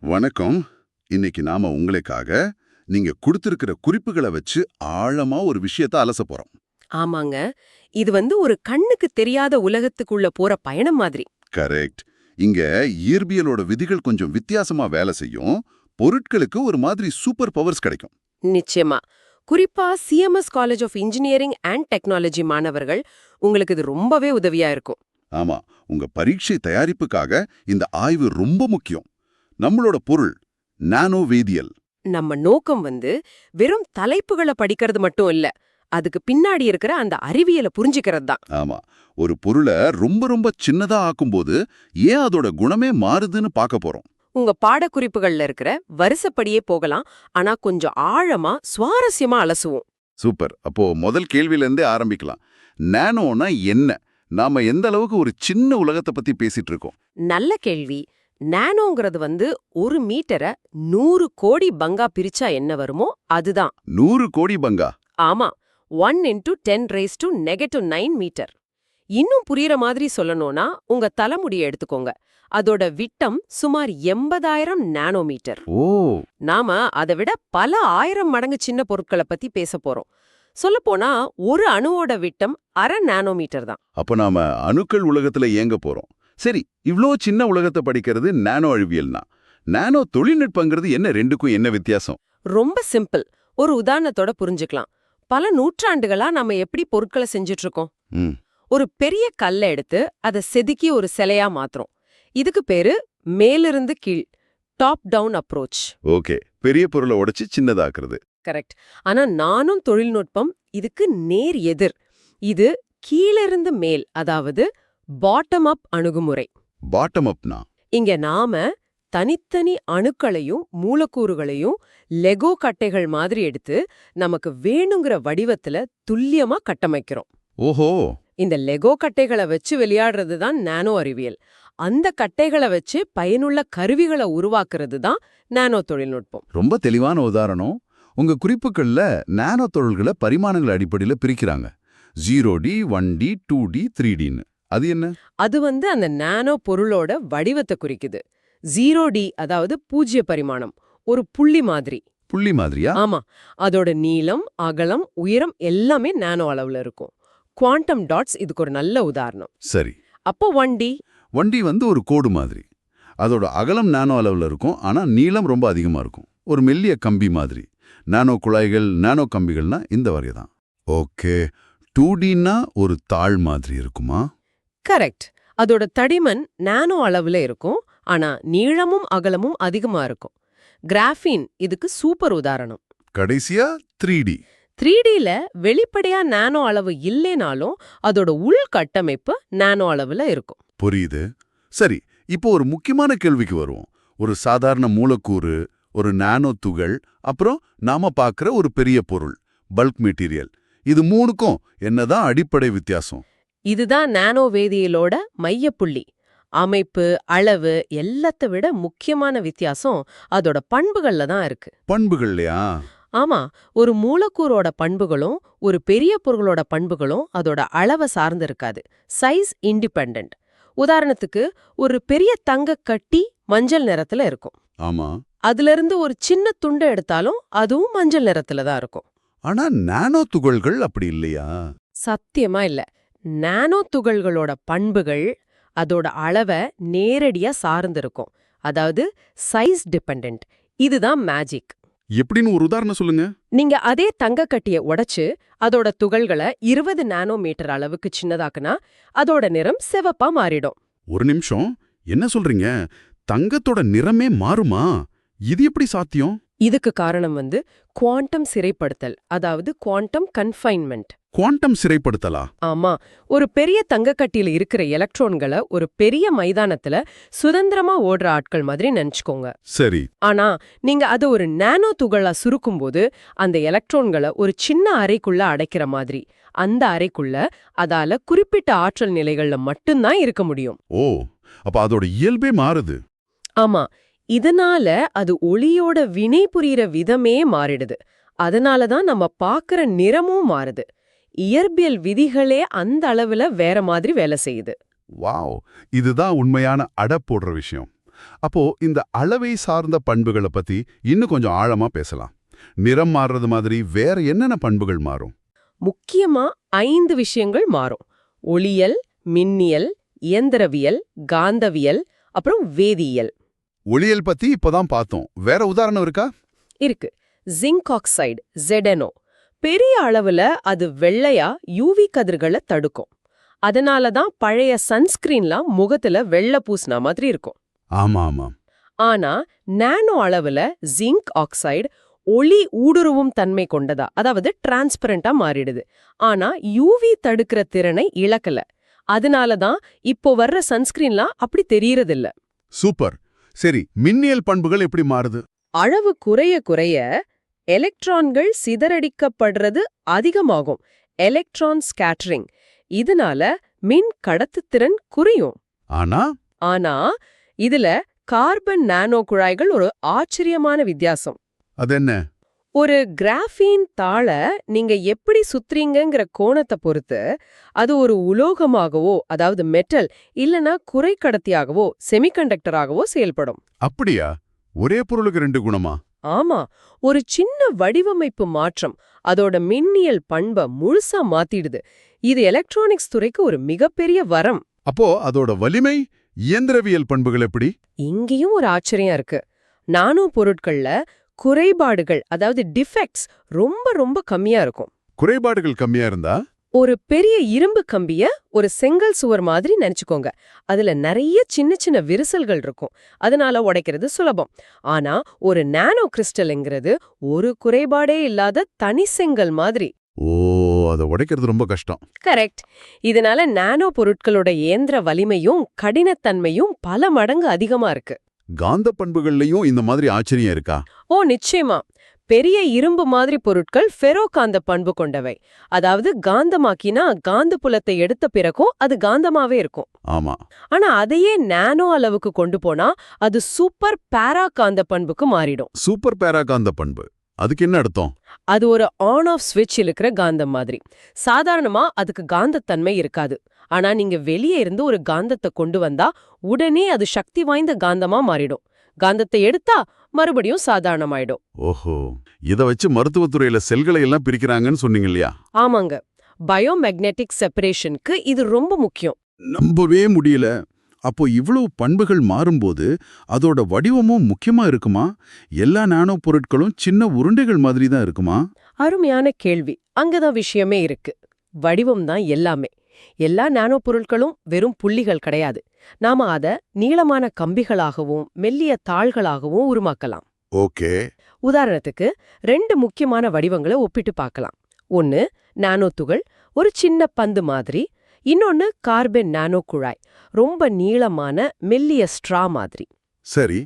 வணக்கம். இன்னைக்கு நாம உங்களுக்காக நீங்க கொடுத்திருக்கிற குறிப்புகளை வச்சு ஆழமா ஒரு விஷயத்த அலச போறோம். ஆமாங்க. இது வந்து ஒரு கண்ணுக்கு தெரியாத உலகத்துக்குள்ள போற பயணம் மாதிரி. கரெக்ட். இங்க இயற்பியலோட விதிகள் கொஞ்சம் வித்தியாசமா வேலை செய்யும். பொருட்களுக்கு ஒரு மாதிரி சூப்பர் பவர்ஸ் கிடைக்கும். நிச்சயமா. குறிப்பா CMS college of engineering and technology மாணவர்கள் உங்களுக்கு இது ரொம்பவே உதவியா இருக்கும். ஆமா. உங்க பரீட்சை தயாரிப்புக்காக இந்த ஆய்வு ரொம்ப முக்கியம். நம்மளோட பொருள் நானோ வேதியியல். நம்ம நோக்கம் வந்து வெறும் தலைப்புகளை படிக்கிறது மட்டும் இல்ல அதுக்கு பின்னாடி இருக்கிற அந்த அறிவியலை புரிஞ்சுக்கிறது தான். ஆமா. ஒரு பொருளை ரொம்ப ரொம்ப சின்னதா ஆக்கும்போது ஏன் அதோட குணமே மாறுதுன்னு பார்க்க போறோம். உங்க பாடக்குறிப்புகள்ல இருக்கிற வரிசைப்படியே போகலாம் ஆனா கொஞ்சம் ஆழமா சுவாரஸ்யமா அலசுவோம். சூப்பர். அப்போ முதல் கேள்வியில இருந்தே ஆரம்பிக்கலாம். நானோனா என்ன? நாம எந்த அளவுக்கு ஒரு சின்ன உலகத்தை பத்தி பேசிட்டு இருக்கோம்? நல்ல கேள்வி. நானோங்கிறது வந்து ஒரு மீட்டரை நூறு கோடி பங்கா பிரிச்சா என்ன வருமோ அதுதான். நூறு கோடி பங்கா? ஆமா one into ten raise to negative nine metre இன்னும் புரியுற மாதிரி சொல்லணும்னா உங்க தலைமுடியை எடுத்துக்கோங்க. அதோட விட்டம் சுமார் எண்பதாயிரம் நானோமீட்டர். ஓ! நாம அதை விட பல ஆயிரம் மடங்கு சின்ன பொருட்களை பத்தி பேச போறோம். சொல்லப்போனா ஒரு அணுவோட விட்டம் அரை நானோமீட்டர் தான். அப்ப நாம அணுக்கள் உலகத்துல இயங்க போறோம். சரி இவ்ளோ சின்ன உலகத்தை படிக்கிறது நானோ அழிவியல்னா நானோ தொழில்நுட்பங்கிறது என்ன ரெண்டுக்கும் என்ன வித்தியாசம்? ரொம்ப சிம்பிள். ஒரு உதாரணத்தோட புரிஞ்சுக்கலாம். பல நூற்றாண்டுகளா நம்ம எப்படி பொருட்களை செஞ்சுட்டு இருக்கோம் ஒரு பெரிய கல்லை எடுத்து அதை செதுக்கி ஒரு சிலையா மாத்துறோம். இதுக்கு பேரு மேலிருந்து கீழ் டாப் டவுன் அப்ரோச் ஓகே. பெரிய பொருளை உடைச்சு சின்னதாக்குறது. கரெக்ட். ஆனா நானும் தொழில்நுட்பம் இதுக்கு நேர் எதிர். இது கீழிருந்து மேல் அதாவது பாட்டம் அப் அணுகுமுறை. பாட்டம் அப்னா இங்க நாம தனித்தனி அணுக்களையும் மூலக்கூறுகளையும் லெகோ கட்டைகள் மாதிரி எடுத்து நமக்கு வேணுங்கிற வடிவத்துல துல்லியமா கட்டமைக்கிறோம். ஓஹோ! இந்த லெகோ கட்டைகளை வச்சு விளையாடுறது தான் நானோ அறிவியல். அந்த கட்டைகளை வச்சு பயனுள்ள கருவிகளை உருவாக்குறது தான் நானோ தொழில்நுட்பம். ரொம்ப தெளிவான உதாரணம். உங்க குறிப்புகள்ல நானோ தொழில்களை பரிமாணங்கள் அடிப்படையில பிரிக்கிறாங்க. Zero D one D two D three டின்னு அது என்ன? அது வந்து அந்த நானோ பொருளோட வடிவத்தை குறிக்குது. ஜீரோ டி அதாவது பூஜ்ய பரிமாணம். ஒரு புள்ளி மாதிரி. புள்ளி மாதிரியா? ஆமா. அதோட நீளம் அகலம் உயரம் எல்லாமே நானோ அளவுல இருக்கும். குவாண்டம் டாட்ஸ் இதுக்கு ஒரு நல்ல உதாரணம். சரி. அப்போ ஒன் டி வண்டி வந்து ஒரு கோடு மாதிரி. அதோட அகலம் நானோ அளவில் இருக்கும் ஆனா நீளம் ரொம்ப அதிகமா இருக்கும். ஒரு மெல்லிய கம்பி மாதிரி. நானோ குழாய்கள் நானோ கம்பிகள்னா இந்த வகை தான் ஓகே டூ டின்னா ஒரு தாள் மாதிரி இருக்குமா? கரெக்ட் அதோட தடிமன் நானோ அளவுல இருக்கும். ஆனா நீளமும் அகலமும் அதிகமா இருக்கும். கிராஃபீன் இதுக்கு சூப்பர் உதாரணம். கடைசியா த்ரீ டி த்ரீ டில வெளிப்படையா நானோ அளவு இல்லைனாலும் அதோட உள்கட்டமைப்பு நானோ அளவுல இருக்கும். புரியுது. சரி இப்போ ஒரு முக்கியமான கேள்விக்கு வருவோம். ஒரு சாதாரண மூலக்கூறு ஒரு நானோ துகள் அப்புறம் நாம பார்க்குற ஒரு பெரிய பொருள் பல்க் மெட்டீரியல் இது மூணுக்கும் என்னதான் அடிப்படை வித்தியாசம்? இதுதான் நானோ வேதியியலோட மையப்புள்ளி. அமைப்பு அளவு எல்லாத்த விட முக்கியமான வித்தியாசம் அதோட பண்புகள்ல தான் இருக்கு. பண்புகள்லையா? ஆமா ஒரு மூலக்கூறோட பண்புகளும் ஒரு பெரிய பொருளோட பண்புகளும் அதோட அளவை சார்ந்து இருக்காது சைஸ் இண்டிபெண்டன்ட் உதாரணத்துக்கு ஒரு பெரிய தங்க கட்டி மஞ்சள் நிறத்துல இருக்கும். ஆமா. அதுல இருந்து ஒரு சின்ன துண்டை எடுத்தாலும் அதுவும் மஞ்சள் நிறத்துல தான் இருக்கும். ஆனா நானோ துகள்கள் அப்படி இல்லையா? சத்தியமா இல்ல. நானோ துகள்களோட பண்புகள் அதோட அளவை நேரடியா சார்ந்து இருக்கும் அதாவது சைஸ் டிபெண்டன்ட் இதுதான் மேஜிக் எப்படின்னு ஒரு உதாரணம் சொல்லுங்க. நீங்க அதே தங்கக்கட்டிய உடைச்சு அதோட துகள்களை இருபது நானோமீட்டர் அளவுக்கு சின்னதாக்குனா அதோட நிறம் சிவப்பா மாறிடும். ஒரு நிமிஷம். என்ன சொல்றீங்க? தங்கத்தோட நிறமே மாறுமா? இது எப்படி சாத்தியம்? இதுக்கு காரணம் வந்து குவாண்டம் சிறைப்படுத்தல் அதாவது குவாண்டம் கன்ஃபைன்மெண்ட். குவாண்டம் சிறைப்படுத்தலா? ஆமா. ஒரு பெரிய தங்கக்கட்டியில இருக்கிற எலக்ட்ரான்களை ஒரு பெரிய மைதானத்துல சுதந்திரமா ஓடுற ஆட்கள் மாதிரி நினைச்சுக்கோங்க. சரி. ஆனா நீங்க அதை ஒரு நானோ துகளா சுருக்கும்போது அந்த எலக்ட்ரான்களை ஒரு சின்ன அறைக்குள்ள அடைக்கிற மாதிரி. அந்த அறைக்குள்ள அதால குறிப்பிட்ட ஆற்றல் நிலைகள்ல மட்டும்தான் இருக்க முடியும். ஓ அப்ப அதோட இயல்பே மாறுது. ஆமா. இதனால அது ஒளியோட வினை புரியிற விதமே மாறிடுது. அதனால தான் நம்ம பார்க்கற நிறமும் மாறுது. இயற்பியல் விதிகளே அந்த அளவுல வேற மாதிரி வேலை செய்யுது. வாவ்! இதுதான் உண்மையான அட போடுற விஷயம். அப்போ இந்த அளவை சார்ந்த பண்புகளை பத்தி இன்னும் கொஞ்சம் ஆழமா பேசலாம். நிறம் மாறுறது மாதிரி வேற என்னென்ன பண்புகள் மாறும்? முக்கியமா ஐந்து விஷயங்கள் மாறும். ஒளியல் மின்னியல் இயந்திரவியல் காந்தவியல் அப்புறம் வேதியியல். ஒளியல் பத்தி இப்பதான் பார்த்தோம். வேற உதாரணம் இருக்கா? இருக்கு. ஜிங்க் ஆக்சைடு ZNO பெரிய அளவுல அது வெள்ளையா யூவி கதிர்களை தடுக்கும். அதனால தான் பழைய சன்ஸ்கிரீன்லாம் முகத்துல வெள்ளை பூசின மாதிரி இருக்கும். ஆமா ஆமா ஆனா நானோ அளவுல ஜிங்க் ஆக்சைடு ஒளி ஊடுருவும் தன்மை கொண்டதா அதாவது டிரான்ஸ்பரண்டா மாறிடுது. ஆனா யூவி தடுக்கிற திறனை இழக்கல. அதனால தான் இப்போ வர்ற சன்ஸ்கிரீன்லாம் அப்படி தெரியறதில்ல. சூப்பர். சரி மின்னியல் பண்புகள் எப்படி மாறுது? அளவு குறைய குறைய எலக்ட்ரான்கள் சிதறடிக்கப்படுறது அதிகமாகும். Electron scattering. இதனால மின் கடத்துத்திறன் குறையும். ஆனா? ஆனா இதுல கார்பன் நானோ குழாய்கள் ஒரு ஆச்சரியமான வித்தியாசம். அது என்ன ஒரு கிராஃபீன் தாள நீங்க எப்படி சுத்துறீங்கங்கிற கோணத்தை பொறுத்து அது ஒரு உலோகமாகவோ அதாவது மெட்டல் இல்லனா குறைக்கடத்தியாகவோ செமிகண்டக்டராகவோ செயல்படும். அப்படியா? ஒரே பொருளுக்கு ரெண்டு குணமா? ஆமா. ஒரு சின்ன வடிவமைப்பு மாற்றம் அதோட மின்னியல் பண்பை முழுசா மாத்திடுது. இது எலக்ட்ரானிக்ஸ் துறைக்கு ஒரு மிகப்பெரிய வரம். அப்போ அதோட வலிமை இயந்திரவியல் பண்புகள் எப்படி? இங்கேயும் ஒரு ஆச்சரியம் இருக்கு. நானோ பொருட்கள்ல குறைபாடுகள் அதாவது டிஃபெக்ட்ஸ் ரொம்ப ரொம்ப கம்மியா இருக்கும். குறைபாடுகள் கம்மியா இருந்தா? ஒரு பெரிய இரும்பு கம்பிய ஒரு செங்கல் சுவர் மாதிரி நினைச்சுக்கோங்க. அதுல நிறைய சின்ன சின்ன விரிசல்கள் இருக்கும். அதனால உடைக்கிறது சுலபம். ஆனா ஒரு நானோ கிறிஸ்டல்ங்கிறது ஒரு குறைபாடே இல்லாத தனி செங்கல் மாதிரி. ஓ அதை உடைக்கிறது ரொம்ப கஷ்டம். கரெக்ட். இதனால நானோ பொருட்களோட இயந்திர வலிமையும் கடினத்தன்மையும் பல மடங்கு அதிகமா இருக்கு. காந்த பண்புகள்லயும் இந்த மாதிரி ஆச்சரியம் இருக்கா? ஓ நிச்சயமா. பெரிய இரும்பு மாதிரி பொருட்கள் ஃபெரோ காந்த பண்பு கொண்டவை. அதாவது காந்தமாக்கினா காந்த புலத்தை எடுத்த பிறகும் அது காந்தமாவே இருக்கும். ஆமா. ஆனா அதையே நானோ அளவுக்கு கொண்டு போனா அது சூப்பர் பாரா காந்த பண்புக்கு மாறிடும். சூப்பர் பேரா காந்த பண்பு. அதுக்கு என்ன அர்த்தம்? அது ஒரு ஆன் ஆஃப் ஸ்விட்ச் இருக்கிற காந்தம் மாதிரி. சாதாரணமா அதுக்கு காந்தத்தன்மை இருக்காது. ஆனா நீங்க வெளியே இருந்து ஒரு காந்தத்தை கொண்டு வந்தா உடனே அது சக்தி வாய்ந்த காந்தமா மாறிடும். காந்தத்தை எடுத்தா மறுபடியும் சாதாரணமாயிடும். ஓஹோ. இத வச்சு மருத்துவத்துறையில செல்களை எல்லாம் பிரிக்கிறாங்கன்னு சொன்னீங்க இல்லையா? ஆமாங்க. பயோமேக்னெட்டிக் செப்பரேஷனுக்கு இது ரொம்ப முக்கியம். நம்பவே முடியல. அப்போ இவ்வளவு பண்புகள் மாறும்போது அதோட வடிவமும் முக்கியமா இருக்குமா? எல்லா நானோ பொருட்களும் சின்ன உருண்டைகள் மாதிரி தான் இருக்குமா? அருமையான கேள்வி. அங்கதான் விஷயமே இருக்கு. வடிவம் தான் எல்லாமே. எல்லா நானோ பொருட்களும் வெறும் புள்ளிகள் கிடையாது. நாம அத நீளமான கம்பிகளாகவும் மெல்லிய தாள்களாகவும் உருமாக்கலாம் ஓகே. உதாரணத்துக்கு ரெண்டு முக்கியமான வடிவங்களை ஒப்பிட்டு பார்க்கலாம். ஒன்னு நானோ துகள். ஒரு சின்ன பந்து மாதிரி. இன்னொன்னு கார்பன் நானோ குழாய். ரொம்ப நீளமான மெல்லிய ஸ்ட்ரா மாதிரி. சரி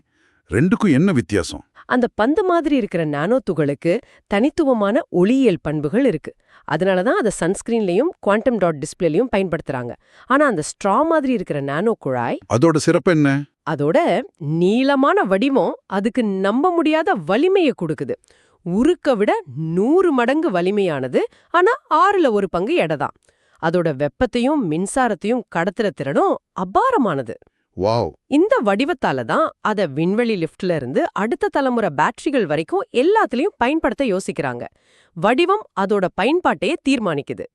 ரெண்டுக்கும் என்ன வித்தியாசம்? அந்த பந்து மாதிரி இருக்கிற நானோ துகளுக்கு தனித்துவமான ஒளியியல் பண்புகள் இருக்கு. அதனால தான் அதை சன்ஸ்கிரீன்லயும் குவாண்டம் டாட் டிஸ்பிளேலையும் பயன்படுத்துறாங்க. ஆனா அந்த ஸ்ட்ரா மாதிரி இருக்கிற நானோ குழாய் அதோட சிறப்பு என்ன? அதோட நீளமான வடிவம் அதுக்கு நம்ப முடியாத வலிமையை கொடுக்குது. உருக்க விட நூறு மடங்கு வலிமையானது ஆனா ஆறுல ஒரு பங்கு எடைதான் அதோட வெப்பத்தையும் மின்சாரத்தையும் கடத்துற திறனும் அபாரமானது. வாவ். இந்த வடிவத்தால தான் அத விண்வெளி லிஃப்ட்ல இருந்து அடுத்த தலைமுறை பேட்டரிகள் வரைக்கும் எல்லாத்துலயும் பயன்படுத்த யோசிக்கிறாங்க. வடிவம் அதோட பயன்பாட்டையே தீர்மானிக்குது.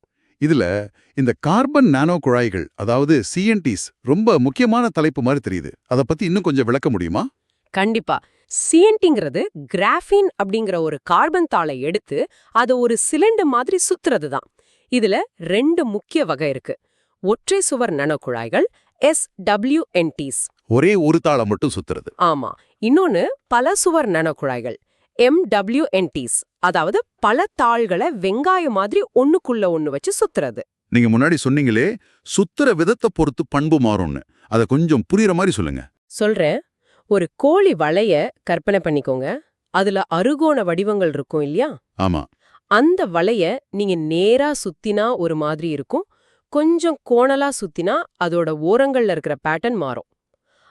இதுல இந்த கார்பன் நானோ குழாய்கள் அதாவது சிஎன்டிஸ் ரொம்ப முக்கியமான தலைப்பு மாதிரி தெரியுது. அத பத்தி இன்னும் கொஞ்சம் விளக்க முடியுமா? கண்டிப்பா. சிஎன்டிங்கிறது கிராஃபீன் அப்படிங்கிற ஒரு கார்பன் தாளை எடுத்து அதை ஒரு சிலிண்டர் மாதிரி சுத்துறது தான் இதுல ரெண்டு முக்கிய வகை இருக்கு. ஒற்றை சுவர் நனக்குழாய்கள் டபிள்யூஎன்டிஸ் ஒரே ஒரு தாளம் மட்டும் சுத்துறது. ஆமா. இன்னொன்னு பல சுவர் நனக்குழாய்கள் எம்டபிள்யூஎன்டிஸ் அதாவது பல தாள்களை வெங்காயம் மாதிரி ஒண்ணுக்குள்ள ஒண்ணு வச்சு சுத்துறது. நீங்க முன்னாடி சொன்னீங்களே சுத்துற விதத்தை பொறுத்து பண்பு மாறும்னு. அத கொஞ்சம் புரியுற மாதிரி சொல்லுங்க. சொல்றேன். ஒரு கோழி வளைய கற்பனை பண்ணிக்கோங்க. அதுல அருகோண வடிவங்கள் இருக்கும் இல்லையா? ஆமா. அந்த வளைய நீங்க நேரா சுத்தினா ஒரு மாதிரி இருக்கும். கொஞ்சம் கோணலா சுத்தினா அதோட ஓரங்கள்ல இருக்கிற பேட்டர்ன் மாறும்.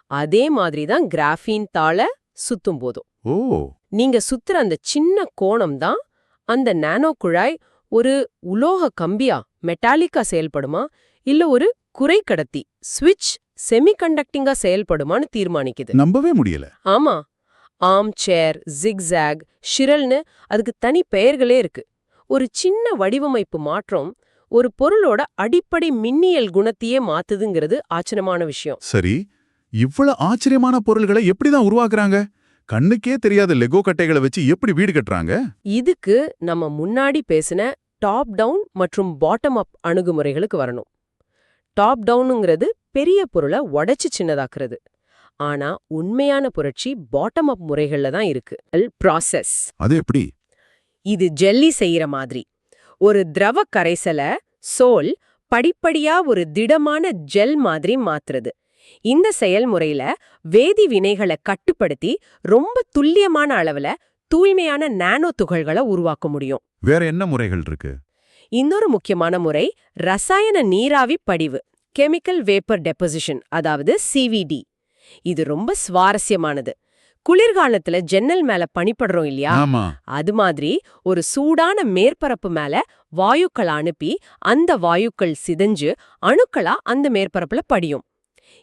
அதே மாதிரி தான் கிராஃபீன் தாள சுத்தும் போதும். ஓ. நீங்க சுத்துற அந்த சின்ன கோணம் தான் அந்த நானோ குழாய் ஒரு உலோக கம்பியா மெட்டாலிக்கா செயல்படுமா? இல்ல ஒரு குறைக்கடத்தி ஸ்விட்ச் செமிகண்டக்டிங்கா செயல்படுமான்னு தீர்மானிக்குது. நம்பவே முடியல. ஆமா. ஆம் சேர் ஜிக்ஸாக் ஷிரல்னு அதுக்கு தனி பெயர்களே இருக்கு. ஒரு சின்ன வடிவமைப்பு மாற்றம் ஒரு பொருளோட அடிப்படை மின்னியல் குணத்தையே மாத்துதுங்கிறது ஆச்சரியமான விஷயம். சரி இவ்வளவு ஆச்சரியமான பொருள்களை எப்படிதான் உருவாக்குறாங்க? கண்ணுக்கே தெரியாத லெகோ கட்டைகளை வச்சு எப்படி வீடு கட்டுறாங்க? இதுக்கு நம்ம முன்னாடி பேசின டாப் டவுன் மற்றும் பாட்டம் அப் அணுகுமுறைகளுக்கு வரணும். டாப் டவுனுங்கிறது பெரிய பொருளை உடைச்சு சின்னதாக்குறது. ஆனா உண்மையான புரட்சி பாட்டம் அப் முறைகள்ல தான் இருக்கு. ப்ராசஸ். அது எப்படி? இது ஜெல்லி செய்யற மாதிரி. ஒரு திரவ கரைசலை சோல் படிப்படியா ஒரு திடமான ஜெல் மாதிரி மாத்துறது. இந்த செயல்முறையில வேதி வினைகளை கட்டுப்படுத்தி ரொம்ப துல்லியமான அளவுல தூய்மையான நானோ துகள்களை உருவாக்க முடியும். வேற என்ன முறைகள் இருக்கு? இன்னொரு முக்கியமான முறை ரசாயன நீராவி படிவு கெமிக்கல் வேப்பர் டெபோசிஷன் அதாவது சிவிடி இது ரொம்ப சுவாரஸ்யமானது. குளிர்காலத்துல ஜன்னல் மேல பனிப்படுறோம் இல்லையா? அது மாதிரி ஒரு சூடான மேற்பரப்பு மேல வாயுக்கள் அனுப்பி அந்த வாயுக்கள் சிதைஞ்சு அணுக்களா அந்த மேற்பரப்புல படியும்.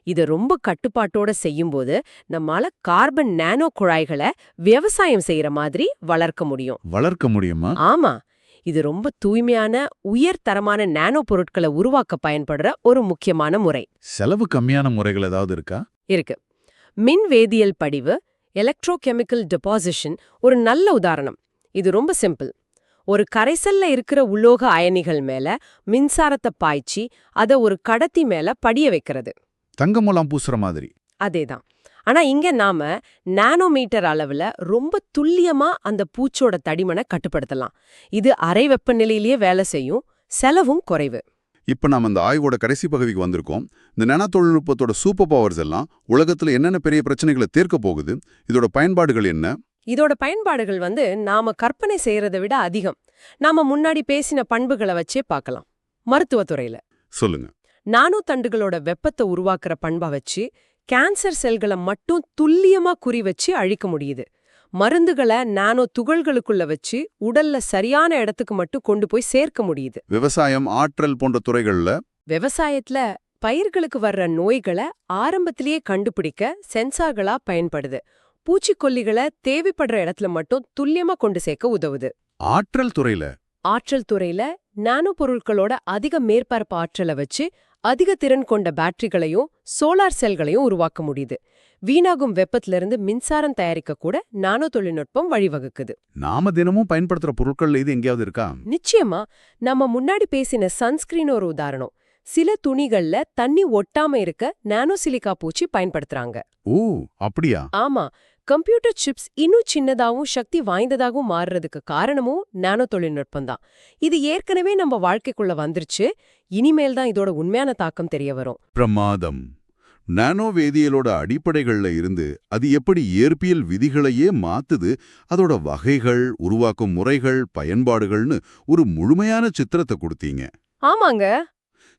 இத ரொம்ப கட்டுப்பாட்டோட செய்யும்போது நம்மால கார்பன் நானோ குழாய்களை விவசாயம் செய்யற மாதிரி வளர்க்க முடியும். வளர்க்க முடியுமா? ஆமா. இது ரொம்ப தூய்மையான உயர் தரமான நானோ பொருட்களை உருவாக்க பயன்படுற ஒரு முக்கியமான முறை. செலவு கம்மியான முறைகள் ஏதாவது இருக்கா? இருக்கு. மின் வேதியியல் படிவு எலக்ட்ரோகெமிக்கல் டெபாசிஷன் ஒரு நல்ல உதாரணம். இது ரொம்ப சிம்பிள் ஒரு கரைசல்ல இருக்கிற உலோக அயனிகள் மேல மின்சாரத்தை பாய்ச்சி அத ஒரு கடத்தி மேல படிய வைக்கிறது. தங்கமூலம் பூசுற மாதிரி. அதேதான். ஆனா இங்க நாம நானோமீட்டர் அளவுல ரொம்ப துல்லியமா அந்த பூச்சோட தடிமனை கட்டுப்படுத்தலாம். இது அரை வெப்பநிலையிலேயே வேலை செய்யும் செலவும் குறைவு. இப்ப நாம இந்த ஆய்வோட கடைசி பகுதிக்கு வந்திருக்கோம். இந்த நானோ தொழில்நுட்பத்தோட சூப்பர் பவர்ஸ் எல்லாம் உலகத்துல என்னென்ன பெரிய பிரச்சனைகளை தீர்க்க போகுது? இதோட பயன்பாடுகள் என்ன? இதோட பயன்பாடுகள் வந்து நாம கற்பனை செய்யறதை விட அதிகம். நாம முன்னாடி பேசின பண்புகளை வச்சே பார்க்கலாம். மருத்துவத்துறையில சொல்லுங்க. நானோ தண்டுகளோட வெப்பத்தை உருவாக்குற பண்பை வச்சு கேன்சர் செல்களை மட்டும் துல்லியமா குறி வச்சு அழிக்க முடியுது. மருந்துகளை நானோ துகள்களுக்குள்ள வச்சு உடல்ல சரியான இடத்துக்கு மட்டும் கொண்டு போய் சேர்க்க முடியுது. விவசாயம் ஆற்றல் போன்ற துறைகள்ல விவசாயத்துல பயிர்களுக்கு வர்ற நோய்களை ஆரம்பத்திலேயே கண்டுபிடிக்க சென்சார்களா பயன்படுது. பூச்சிக்கொல்லிகளை தேவைப்படுற இடத்துல மட்டும் துல்லியமா கொண்டு சேர்க்க உதவுது. ஆற்றல் துறையில ஆற்றல் துறையில நானோ பொருட்களோட அதிக மேற்பரப்பு ஆற்றலை வச்சு அதிக திறன் கொண்ட பேட்டரிகளையும் சோலார் செல்களையும் உருவாக்க முடியுது. வீணாகும் வெப்பத்திலிருந்து மின்சாரம் தயாரிக்க கூட நானோ தொழில்நுட்பம் வழிவகுக்குது. நாம தினமும் பயன்படுத்துற பொருட்கள்ல இது எங்கேயாவது இருக்கா? நிச்சயமா நம்ம முன்னாடி பேசின சன்ஸ்கிரீன் ஒரு உதாரணம். சில துணிகள்ல தண்ணி ஒட்டாம இருக்க நானோ சிலிக்கா பூச்சி பயன்படுத்துறாங்க. ஓ அப்படியா? ஆமா கம்ப்யூட்டர் சிப்ஸ் இன்னும் சின்னதாவும் சக்தி வாய்ந்ததாகவும் மாறுறதுக்கு காரணமும் நானோ தொழில்நுட்பம் தான். இது ஏற்கனவே நம்ம வாழ்க்கைக்குள்ள வந்துருச்சு இனிமேல் தான் இதோட உண்மையான தாக்கம் தெரிய வரும். பிரமாதம். நானோ வேதியியலோட அடிப்படைகள்ல இருந்து அது எப்படி இயற்பியல் விதிகளையே மாத்துது அதோட வகைகள் உருவாக்கும் முறைகள் பயன்பாடுகள்னு ஒரு முழுமையான சித்திரத்தை கொடுத்தீங்க. ஆமாங்க.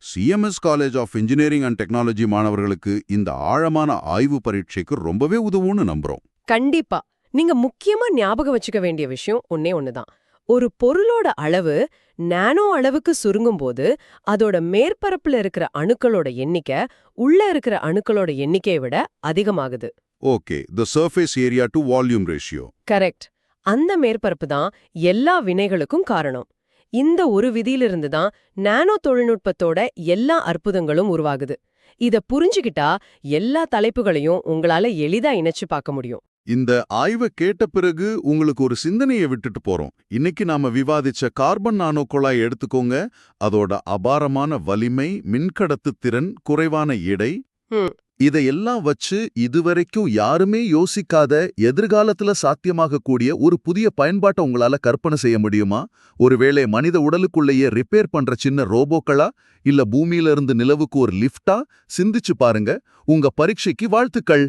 CMS college of engineering and technology மாணவர்களுக்கு இந்த ஆழமான ஆய்வு பரீட்சைக்கு ரொம்பவே உதவும்னு நம்புறோம். கண்டிப்பா. நீங்க முக்கியமா ஞாபகம் வச்சுக்க வேண்டிய விஷயம் ஒன்னே ஒண்ணுதான். ஒரு பொருளோட அளவு நானோ அளவுக்கு சுருங்கும்போது அதோட மேற்பரப்புல இருக்கிற அணுக்களோட எண்ணிக்கை உள்ள இருக்கிற அணுக்களோட எண்ணிக்கையை விட அதிகமாகுது. Okay the surface area to volume ratio correct. அந்த மேற்பரப்பு தான் எல்லா வினைகளுக்கும் காரணம். இந்த ஒரு விதியிலிருந்து தான் நானோ தொழில்நுட்பத்தோட எல்லா அற்புதங்களும் உருவாகுது. இத புரிஞ்சுகிட்டா எல்லா தலைப்புகளையும் உங்களால எளிதா இணைச்சு பார்க்க முடியும். இந்த ஆய்வை கேட்ட பிறகு உங்களுக்கு ஒரு சிந்தனையை விட்டுட்டு போறோம். இன்னைக்கு நாம விவாதிச்ச கார்பன் நானோ குழாய் எடுத்துக்கோங்க. அதோட அபாரமான வலிமை மின்கடத்து திறன் குறைவான எடை. இதையெல்லாம் வச்சு இதுவரைக்கும் யாருமே யோசிக்காத எதிர்காலத்துல சாத்தியமாகக்கூடிய ஒரு புதிய பயன்பாட்டை உங்களால கற்பனை செய்ய முடியுமா? ஒருவேளை மனித உடலுக்குள்ளேயே ரிப்பேர் பண்ற சின்ன ரோபோக்களா? இல்ல பூமியில இருந்து நிலவுக்கு ஒரு லிஃப்டா சிந்திச்சு பாருங்க. உங்க பரீட்சைக்கு வாழ்த்துக்கள்.